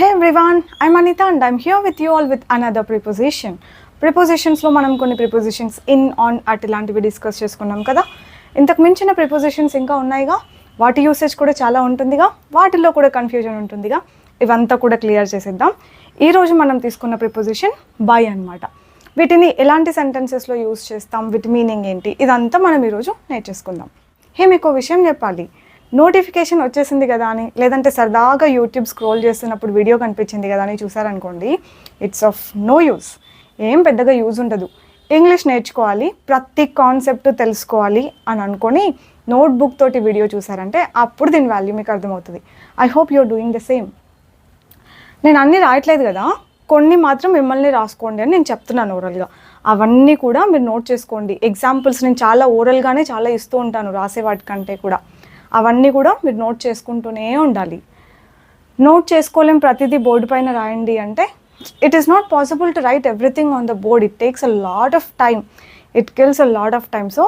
Hey everyone I Manitha and I'm here with you all with another preposition ప్రిపోజిషన్స్లో మనం కొన్ని prepositions in on at ఇలాంటివి discuss చేసుకున్నాం కదా. ఇంతకు మించిన ప్రిపోజిషన్స్ ఇంకా ఉన్నాయిగా. వాటి యూసేజ్ కూడా చాలా ఉంటుందిగా. వాటిల్లో కూడా కన్ఫ్యూజన్ ఉంటుందిగా. ఇవంతా కూడా క్లియర్ చేసేద్దాం. ఈరోజు మనం తీసుకున్న ప్రిపోజిషన్ బై అన్నమాట. వీటిని ఎలాంటి సెంటెన్సెస్లో యూస్ చేస్తాం? వీటి మీనింగ్ ఏంటి? ఇదంతా మనం ఈరోజు నేర్చేసుకుందాం. హే మీకు విషయం చెప్పాలి. నోటిఫికేషన్ వచ్చేసింది కదా అని లేదంటే సరదాగా యూట్యూబ్ స్క్రోల్ చేస్తున్నప్పుడు వీడియో కనిపించింది కదా అని చూసారనుకోండి ఇట్స్ ఆఫ్ నో యూస్ ఏం పెద్దగా యూజ్ ఉండదు. ఇంగ్లీష్ నేర్చుకోవాలి ప్రతి కాన్సెప్ట్ తెలుసుకోవాలి అని అనుకొని నోట్బుక్ తోటి వీడియో చూసారంటే అప్పుడు దీని వాల్యూ మీకు అర్థమవుతుంది. I hope you're doing the same నేను అన్నీ రాయట్లేదు కదా కొన్ని మాత్రం మిమ్మల్ని రాసుకోండి అని నేను చెప్తున్నాను ఓరల్గా అవన్నీ కూడా మీరు నోట్ చేసుకోండి. ఎగ్జాంపుల్స్ నేను చాలా ఓరల్గానే చాలా ఇస్తూ ఉంటాను రాసే వాటికంటే కూడా. అవన్నీ కూడా మీరు నోట్ చేసుకుంటూనే ఉండాలి. నోట్ చేసుకోలేం ప్రతిదీ బోర్డు పైన రాయండి అంటే it is not possible to write everything on the board it takes a lot of time it kills a lot of time so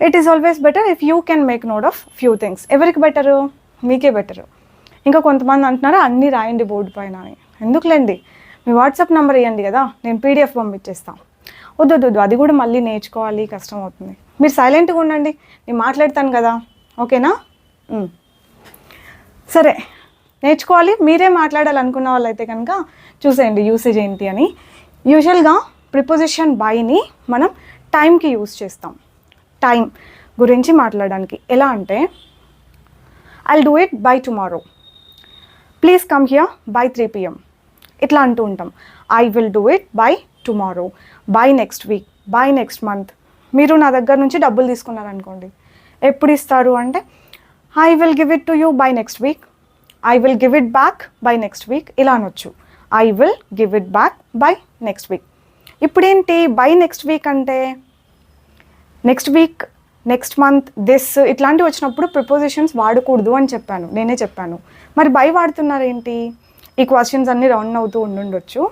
it is always better if you can make note of few things ఎవరికి better మీకే better ఇంకా కొంతమంది అంటున్నారు అన్నీ రాయండి board పైన అని. ఎందుకులేండి? మీ వాట్సాప్ నెంబర్ ఇవ్వండి కదా నేను పీడిఎఫ్ పంపించేస్తాను వద్దు వద్దు అది కూడా మళ్ళీ నేర్చుకోవాలి కష్టం అవుతుంది. మీరు సైలెంట్గా ఉండండి నేను మాట్లాడతాను కదా. ఓకేనా? సరే నేర్చుకోవాలి. మీరే మాట్లాడాలనుకున్న వాళ్ళైతే కనుక చూసేయండి యూసేజ్ ఏంటి అని. యూజువల్గా ప్రిపోజిషన్ బైని మనం టైంకి యూస్ చేస్తాం. టైం గురించి మాట్లాడడానికి. ఎలా అంటే I'll do it by tomorrow please come here by three PM ఇట్లా అంటూ ఉంటాం. I will do it by tomorrow by next week by next month మీరు నా దగ్గర నుంచి డబ్బులు తీసుకున్నారనుకోండి. ఎప్పుడు ఇస్తారు అంటే I will give it to you by next week I will give it back by next week ఇలా అనొచ్చు. I will give it back by next week ఇప్పుడేంటి? బై నెక్స్ట్ వీక్ అంటే next week next month this ఇట్లాంటివి వచ్చినప్పుడు prepositions వాడకూడదు అని చెప్పాను. నేనే చెప్పాను. మరి బై వాడుతున్నారు ఏంటి ఈ క్వశ్చన్స్ అన్నీ రౌండ్ అవుతూ ఉండుండొచ్చు.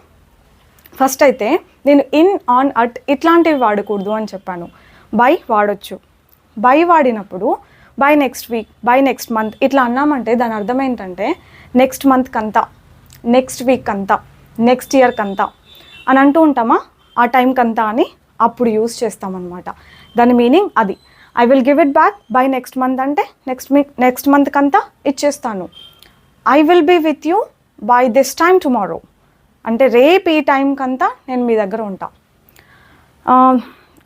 ఫస్ట్ అయితే నేను ఇన్ ఆన్ అట్ ఇట్లాంటివి వాడకూడదు అని చెప్పాను. బై వాడొచ్చు. బై వాడినప్పుడు by next week by next month ఇట్లా అన్నామంటే దాని అర్థం ఏంటంటే నెక్స్ట్ మంత్కి అంతా నెక్స్ట్ వీక్ అంతా నెక్స్ట్ ఇయర్కి అంతా అని అంటూ ఉంటామా? ఆ టైంకి అంతా అని అప్పుడు యూస్ చేస్తామన్నమాట. దాని మీనింగ్ అది. I will give it back by next month అంటే నెక్స్ట్ మీ నెక్స్ట్ మంత్కి అంతా ఇచ్చేస్తాను. I will be with you by this time tomorrow అంటే రేపు ఈ టైంకంతా నేను మీ దగ్గర ఉంటా.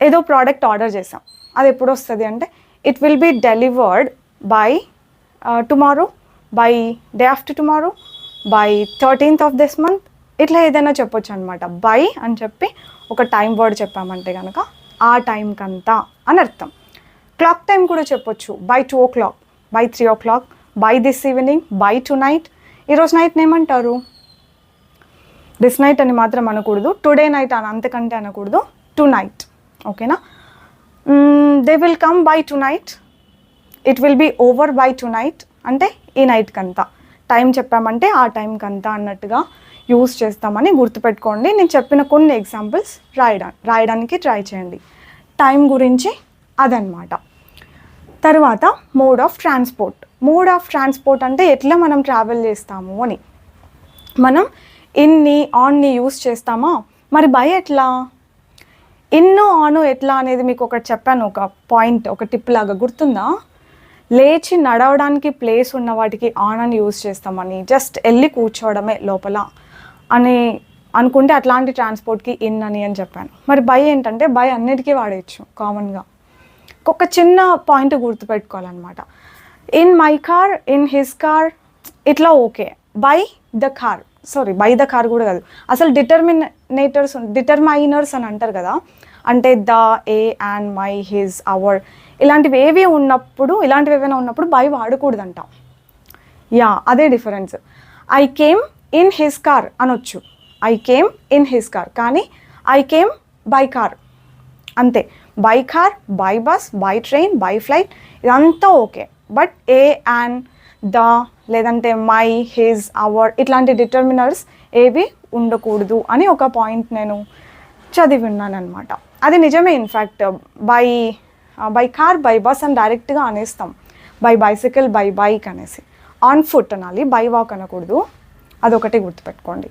ఏదో ప్రోడక్ట్ ఆర్డర్ చేసాం అది ఎప్పుడు వస్తుంది అంటే it will be delivered by tomorrow by day after tomorrow by thirteenth of this month ఇట్లా ఏదైనా చెప్పొచ్చు అనమాట బై అని చెప్పి ఒక టైం వర్డ్ చెప్పామంటే కనుక ఆ టైంకంతా అని అర్థం. క్లాక్ టైం కూడా చెప్పొచ్చు. By two o'clock by three o'clock by this evening by tonight ఈరోజు నైట్ ఏమంటారు? దిస్ నైట్ అని మాత్రం అనకూడదు. టుడే నైట్ అని అంతకంటే అనకూడదు. టు నైట్ ఓకేనా they will come by tonight it will be over by tonight అంటే ఈ నైట్కి అంతా టైం చెప్పామంటే ఆ టైంకి అంతా అన్నట్టుగా యూస్ చేస్తామని గుర్తుపెట్టుకోండి. నేను చెప్పిన కొన్ని ఎగ్జాంపుల్స్ రాయడా రాయడానికి ట్రై చేయండి. టైం గురించి అదనమాట. తర్వాత mode of transport mode of transport అంటే ఎట్లా మనం ట్రావెల్ చేస్తాము అని. మనం ఇన్ని ఆన్ని యూస్ చేస్తామా? మరి బై ఎట్లా? ఇన్ను ఆను ఎట్లా అనేది మీకు ఒకటి చెప్పాను ఒక పాయింట్ ఒక టిప్ లాగా గుర్తుందా? లేచి నడవడానికి ప్లేస్ ఉన్న వాటికి ఆన్ అని యూస్ చేస్తామని జస్ట్ వెళ్ళి కూర్చోవడమే లోపల అని అనుకుంటే అట్లాంటి ట్రాన్స్పోర్ట్కి ఇన్ అని అని చెప్పాను. మరి బై ఏంటంటే బై అన్నిటికీ వాడేయచ్చు కామన్గా. ఒక చిన్న point గుర్తుపెట్టుకోవాలన్నమాట. In my car in his car ఇట్లా okay. By the car sorry by the car కూడా కాదు. అసలు డిటర్మినేటర్స్ డిటర్మైనర్స్ అని అంటారు కదా అంటే the a and my his our ఇలాంటివి ఏవి ఉన్నప్పుడు ఇలాంటివి ఏవైనా ఉన్నప్పుడు బై వాడకూడదంట. యా అదే difference I came in his car అనొచ్చు. I came in his car కానీ ఐ కేమ్ బై కార్ అంతే. By car by bus by train by flight ఇదంతా okay. But a and the లేదంటే మై హిజ్ అవర్ ఇట్లాంటి determiners ఏవి ఉండకూడదు అని ఒక పాయింట్ నేను చదివి ఉన్నాను అనమాట అది నిజమే in fact by by car by bus అని డైరెక్ట్గా అనేస్తాం. బై బైసైకిల్ బై బైక్ అనేసి. ఆన్ ఫుట్ అనాలి బై వాక్ అనకూడదు. అదొకటి గుర్తుపెట్టుకోండి.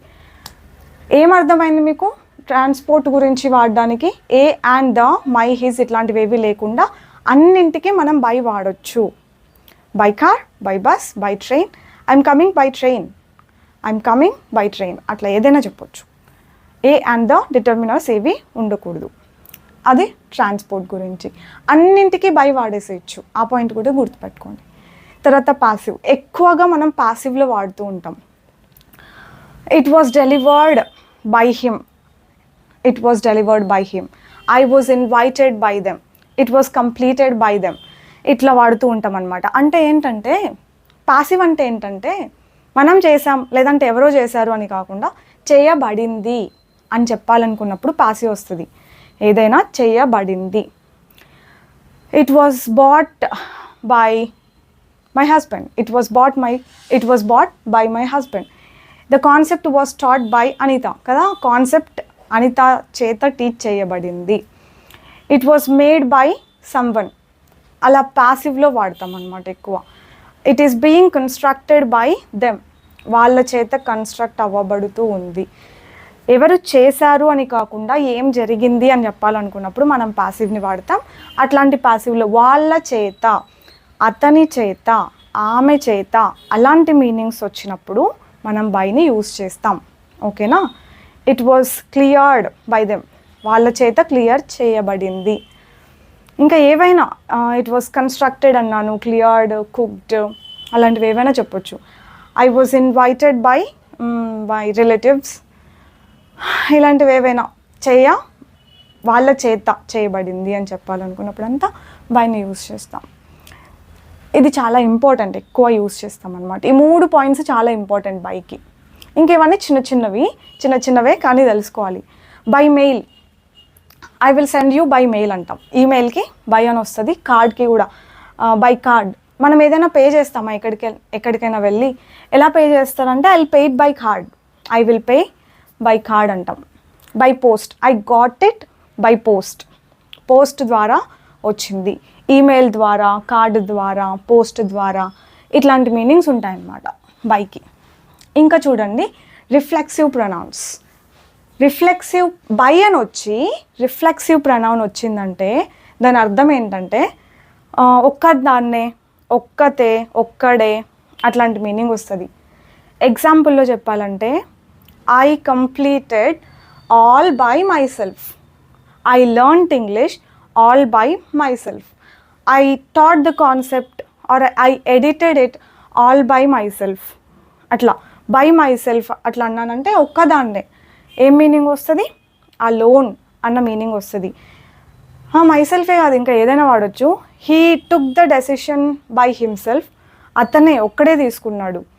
ఏం అర్థమైంది మీకు? ట్రాన్స్పోర్ట్ గురించి వాడడానికి a and the my his ఇట్లాంటివి ఏవి లేకుండా అన్నింటికి మనం బై వాడొచ్చు. By car by bus by train I'm coming by train I'm coming by train అట్లా ఏదైనా చెప్పొచ్చు. ఏ అండ్ ద డిటర్మినర్స్ ఏవి ఉండకూడదు. అది ట్రాన్స్పోర్ట్ గురించి. అన్నింటికి బై వాడేసేయచ్చు ఆ పాయింట్ కూడా గుర్తుపెట్టుకోండి. తర్వాత పాసివ్ ఎక్కువగా మనం పాసివ్లో వాడుతూ ఉంటాం. It was delivered by him it was delivered by him I was invited by them it was completed by them ఇట్లా వాడుతూ ఉంటాం అనమాట అంటే ఏంటంటే పాసివ్ అంటే ఏంటంటే మనం చేసాం లేదంటే ఎవరో చేశారు అని కాకుండా చేయబడింది అని చెప్పాలనుకున్నప్పుడు పాసివ్ వస్తుంది. ఏదైనా చేయబడింది. It was bought by my husband it was bought my it was bought by my husband the concept was taught by Anitha కదా? కాన్సెప్ట్ అనిత చేత టీచ్ చేయబడింది. It was made by someone అలా ప్యాసివ్లో వాడతాం అనమాట ఎక్కువ. It is being constructed by them వాళ్ళ చేత కన్స్ట్రక్ట్ అవ్వబడుతూ ఉంది. ఎవరు చేశారు అని కాకుండా ఏం జరిగింది అని చెప్పాలనుకున్నప్పుడు మనం పాసివ్ని వాడతాం. అట్లాంటి పాసివ్లో వాళ్ళ చేత అతని చేత ఆమె చేత అలాంటి మీనింగ్స్ వచ్చినప్పుడు మనం బైని యూస్ చేస్తాం. ఓకేనా it was cleared by them వాళ్ళ చేత క్లియర్ చేయబడింది. ఇంకా ఏవైనా ఇట్ వాజ్ కన్స్ట్రక్టెడ్ అన్నాను క్లియర్డ్ కుక్డ్ అలాంటివి ఏవైనా చెప్పొచ్చు. I was invited by by relatives ఇలాంటివి ఏవైనా చేయ వాళ్ళ చేత చేయబడింది అని చెప్పాలనుకున్నప్పుడంతా బైని యూస్ చేస్తాం. ఇది చాలా ఇంపార్టెంట్ ఎక్కువ యూస్ చేస్తాం అనమాట ఈ మూడు పాయింట్స్ చాలా ఇంపార్టెంట్ బైకి. ఇంకేమన్నీ చిన్న చిన్నవి చిన్న చిన్నవే కానీ తెలుసుకోవాలి. By mail. I will send you by mail అంటాం. ఈమెయిల్కి బై అని వస్తుంది కార్డ్కి కూడా. By card. మనం ఏదైనా పే చేస్తామా ఎక్కడికి ఎక్కడికైనా వెళ్ళి? ఎలా పే చేస్తారంటే I pay it by card. I will pay by card అంటాం. By post I got it by post post ద్వారా వచ్చింది. ఈమెయిల్ ద్వారా కార్డు ద్వారా పోస్ట్ ద్వారా ఇట్లాంటి మీనింగ్స్ ఉంటాయన్నమాట బైకి. ఇంకా చూడండి రిఫ్లెక్సివ్ ప్రొనౌన్స్ రిఫ్లెక్సివ్ బై అని వచ్చి రిఫ్లెక్సివ్ ప్రొనౌన్ వచ్చిందంటే దాని అర్థం ఏంటంటే ఒక్కదాన్నే ఒక్క దాన్నే ఒక్కతే ఒక్కడే అట్లాంటి మీనింగ్ వస్తుంది. ఎగ్జాంపుల్లో చెప్పాలంటే I completed all by myself I learnt English all by myself I taught the concept or I edited it all by myself అట్లా బై మై సెల్ఫ్ అట్లా అన్నానంటే ఒక్కదాన్నే. ఏం మీనింగ్ వస్తుంది? ఆ లోన్ అన్న మీనింగ్ వస్తుంది. మై సెల్ఫే కాదు ఇంకా ఏదైనా వాడచ్చు. He took the decision by himself అతనే ఒక్కడే తీసుకున్నాడు.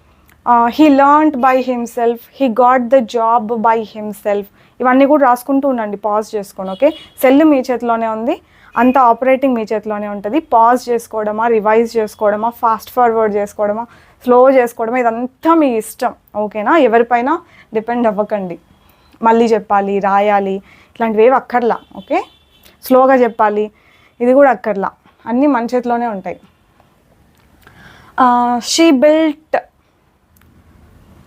He learned by himself he got the job by himself ఇవన్నీ కూడా రాసుకుంటూ ఉండండి. పాజ్ చేసుకోండి ఓకే సెల్ మీ చేతిలోనే ఉంది. అంత ఆపరేటింగ్ మీ చేతిలోనే ఉంటుంది. పాజ్ చేసుకోవడమా? రివైజ్ చేసుకోవడమా? ఫాస్ట్ ఫార్వర్డ్ చేసుకోవడమా? స్లో చేసుకోవడమా? ఇదంతా మీ ఇష్టం. ఓకేనా ఎవరిపైన డిపెండ్ అవ్వకండి. మళ్ళీ చెప్పాలి రాయాలి. ఇట్లాంటివి ఏవి అక్కర్లా ఓకే స్లోగా చెప్పాలి. ఇది కూడా అక్కర్లా. అన్నీ మన చేతిలోనే ఉంటాయి. Uh, షీ బిల్ట్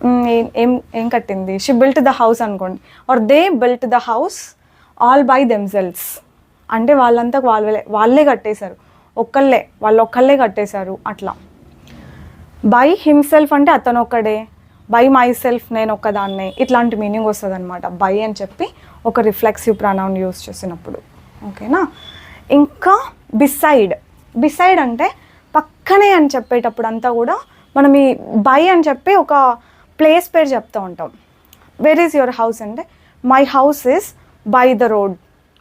ఏం ఏం ఏం కట్టింది? షీ బిల్ట్ ద హౌస్ అనుకోండి. Or they built the house all by themselves అంటే వాళ్ళంతా వాళ్ళే వాళ్ళే కట్టేశారు. ఒక్కళ్ళే వాళ్ళు ఒక్కళ్ళే కట్టేశారు. అట్లా. బై హిమ్సెల్ఫ్ అంటే అతను ఒక్కడే. బై మై సెల్ఫ్ నేను ఒక్కదాన్నే. ఇట్లాంటి మీనింగ్ వస్తుంది అనమాట బై అని చెప్పి ఒక రిఫ్లెక్సివ్ ప్రొనౌన్ యూస్ చేసినప్పుడు. ఓకేనా? ఇంకా బిసైడ్ బిసైడ్ అంటే పక్కనే అని చెప్పేటప్పుడు అంతా కూడా మనం ఈ బై అని చెప్పి ఒక ప్లేస్ పేరు చెప్తూ ఉంటాం. వేర్ ఈజ్ యువర్ హౌస్ అంటే my house is by the road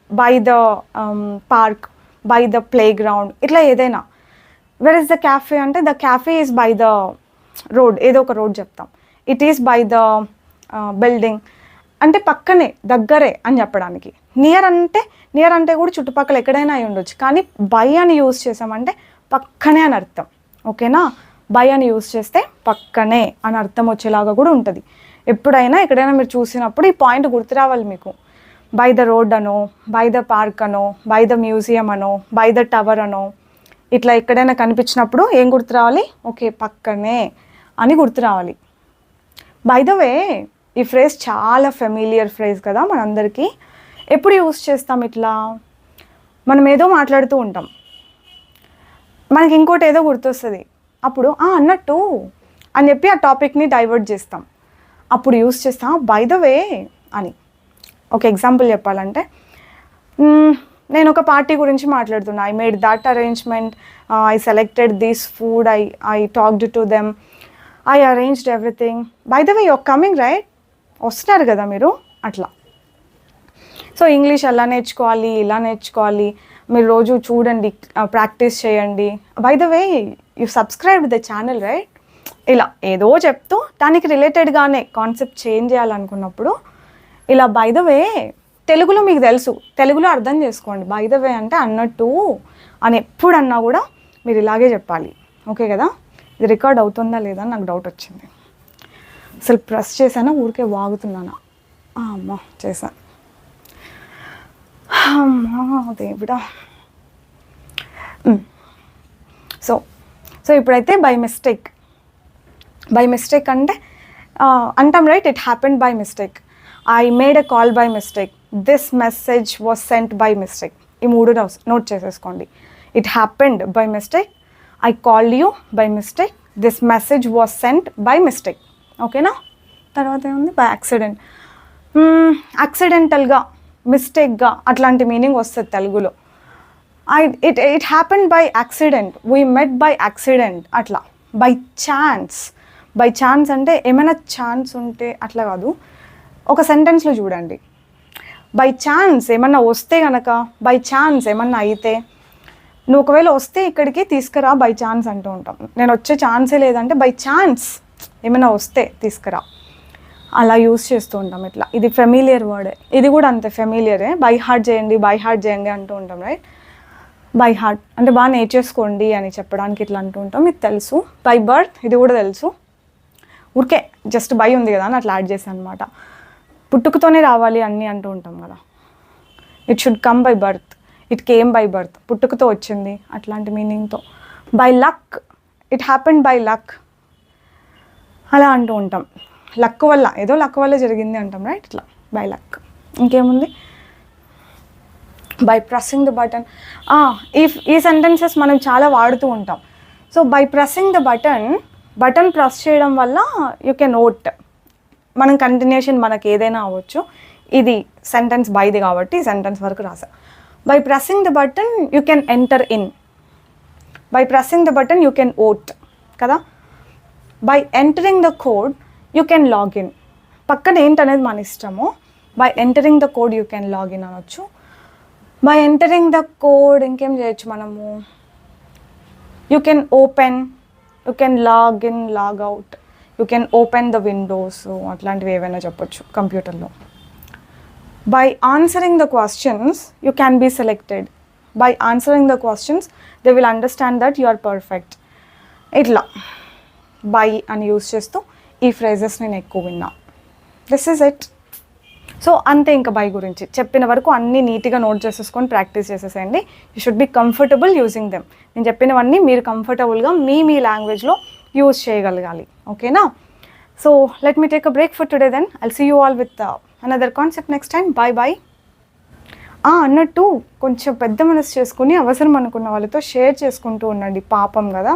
by the park by the play ground ఇట్లా ఏదైనా. వెర్ ఇస్ ద క్యాఫే అంటే the cafe is by the road ఏదో ఒక రోడ్ చెప్తాం. It is by the building అంటే పక్కనే దగ్గరే అని చెప్పడానికి. నియర్ అంటే నియర్ అంటే కూడా చుట్టుపక్కల ఎక్కడైనా అయి ఉండొచ్చు. కానీ బై అని యూస్ చేసామంటే పక్కనే అని అర్థం. ఓకేనా బై అని యూస్ చేస్తే పక్కనే అని అర్థం వచ్చేలాగా కూడా ఉంటుంది. ఎప్పుడైనా ఎక్కడైనా మీరు చూసినప్పుడు ఈ పాయింట్ గుర్తు రావాలి మీకు. బై ద రోడ్ అనో బై ద పార్క్ అనో బై ద మ్యూజియం అనో బై ద టవర్ అనో ఇట్లా ఎక్కడైనా కనిపించినప్పుడు ఏం గుర్తు రావాలి? ఓకే పక్కనే అని గుర్తు రావాలి. బై ద వే ఈ ఫ్రేజ్ చాలా ఫెమిలియర్ ఫ్రేజ్ కదా మనందరికీ. ఎప్పుడు యూస్ చేస్తాం ఇట్లా? మనం ఏదో మాట్లాడుతూ ఉంటాం. మనకి ఇంకోటి ఏదో గుర్తొస్తుంది. అప్పుడు "ఆ, అన్నట్టు అని చెప్పి ఆ టాపిక్ని డైవర్ట్ చేస్తాం. అప్పుడు యూస్ చేస్తాం బై ద వే అని. ఒక ఎగ్జాంపుల్ చెప్పాలంటే నేను ఒక పార్టీ గురించి మాట్లాడుతున్నా. I made that arrangement I selected this food I I talked to them I arranged everything by the way your coming right వస్తున్నారు కదా మీరు? అట్లా. సో ఇంగ్లీష్ ఎలా నేర్చుకోవాలి ఇలా నేర్చుకోవాలి మీరు రోజు చూడండి uh, ప్రాక్టీస్ చేయండి. By the way you subscribe the channel right ఇలా ఏదో చెప్తూ దానికి రిలేటెడ్గానే కాన్సెప్ట్ చేంజ్ చేయాలనుకున్నప్పుడు ఇలా బై ద వే తెలుగులో మీకు తెలుసు తెలుగులో అర్థం చేసుకోండి. బై ద వే అంటే అన్నట్టు అని ఎప్పుడన్నా కూడా మీరు ఇలాగే చెప్పాలి. ఓకే కదా? ఇది రికార్డ్ అవుతుందా లేదా అని నాకు డౌట్ వచ్చింది. అసలు ప్రెస్ చేశానా? ఊరికే వాగుతున్నానా? అమ్మ అమ్మా చేశాను అమ్మా దేవుడా. సో సో ఇప్పుడైతే బై మిస్టేక్ బై మిస్టేక్ అంటే అంటాం right it happened by mistake I made a call by mistake this message was sent by mistake ఈ మూడు నోట్ చేసేసుకోండి. It happened by mistake I call you by mistake this message was sent by mistake ఓకేనా తర్వాత ఏముంది? By accident యాక్సిడెంటల్గా మిస్టేక్గా అట్లాంటి meaning వస్తుంది తెలుగులో. I it it happen by accident we met by accident అట్లా. బై ఛాన్స్ బై ఛాన్స్ అంటే ఏమైనా chance ఉంటే అట్లా కాదు. ఒక సెంటెన్స్లో చూడండి. బై ఛాన్స్ ఏమన్నా వస్తే కనుక బై ఛాన్స్ ఏమన్నా అయితే నువ్వు ఒకవేళ వస్తే ఇక్కడికి తీసుకురా బై ఛాన్స్ అంటూ ఉంటాం. నేను వచ్చే ఛాన్సే లేదంటే బై ఛాన్స్ ఏమైనా వస్తే తీసుకురా. అలా యూస్ చేస్తూ ఉంటాం ఇట్లా. ఇది ఫెమిలియర్ వర్డే ఇది కూడా అంతే ఫెమిలియరే బై హార్ట్ చేయండి బై హార్ట్ చేయండి అంటూ ఉంటాం రైట్ బై హార్ట్ అంటే బాగా నేర్చేసుకోండి అని చెప్పడానికి ఇట్లా అంటూ ఉంటాం. ఇది తెలుసు. బై బర్త్ ఇది కూడా తెలుసు. ఊరికే జస్ట్ బై ఉంది కదా అని అట్లా యాడ్ చేశాను అనమాట పుట్టుకతోనే రావాలి అన్నీ అంటూ ఉంటాం కదా. It should come by birth it came by birth పుట్టుకతో వచ్చింది అట్లాంటి మీనింగ్తో by luck it happen by luck అలా అంటూ ఉంటాం. లక్ వల్ల ఏదో లక్ వల్ల జరిగింది అంటాం రైట్ ఇట్లా. బై లక్ ఇంకేముంది? బై ప్రెస్సింగ్ ద బటన్ ఈ ఈ సెంటెన్సెస్ మనం చాలా వాడుతూ ఉంటాం. So by pressing the button button press చేయడం వల్ల యూ కెన్ ఓట్ మనం కంటిన్యూషన్ మనకి ఏదైనా అవ్వచ్చు. ఇది సెంటెన్స్ బైది కాబట్టి సెంటెన్స్ వరకు రాసా. By pressing the button you can enter in by pressing the button you can vote కదా? By entering the code you can login పక్కన ఏంటనేది మన ఇష్టము by entering the code you can login అనొచ్చు. By entering the code ఇంకేం చేయొచ్చు మనము you can open you can log in log out you can open the windows అట్లాంటివి ఏవైనా చెప్పొచ్చు కంప్యూటర్లో by answering the questions you can be selected by answering the questions they will understand that you are perfect ఇట్లా. By అని use చేస్తూ ఈ phrases నేను ఎక్కువ విన్నా. దిస్ ఈజ్ ఇట్ సో అంతే ఇంకా బై గురించి. చెప్పిన వరకు అన్నీ నీట్గా నోట్ చేసేసుకొని ప్రాక్టీస్ చేసేసేయండి. You should be comfortable using them. నేను చెప్పినవన్నీ మీరు కంఫర్టబుల్గా మీ మీ లాంగ్వేజ్లో యూజ్ చేయగలగాలి. ఓకేనా? So let me take a break for today then. I'll see you all with another concept next time bye bye అన్నట్టు కొంచెం పెద్ద మనసు చేసుకుని అవసరం అనుకున్న వాళ్ళతో షేర్ చేసుకుంటూ ఉండండి. పాపం కదా.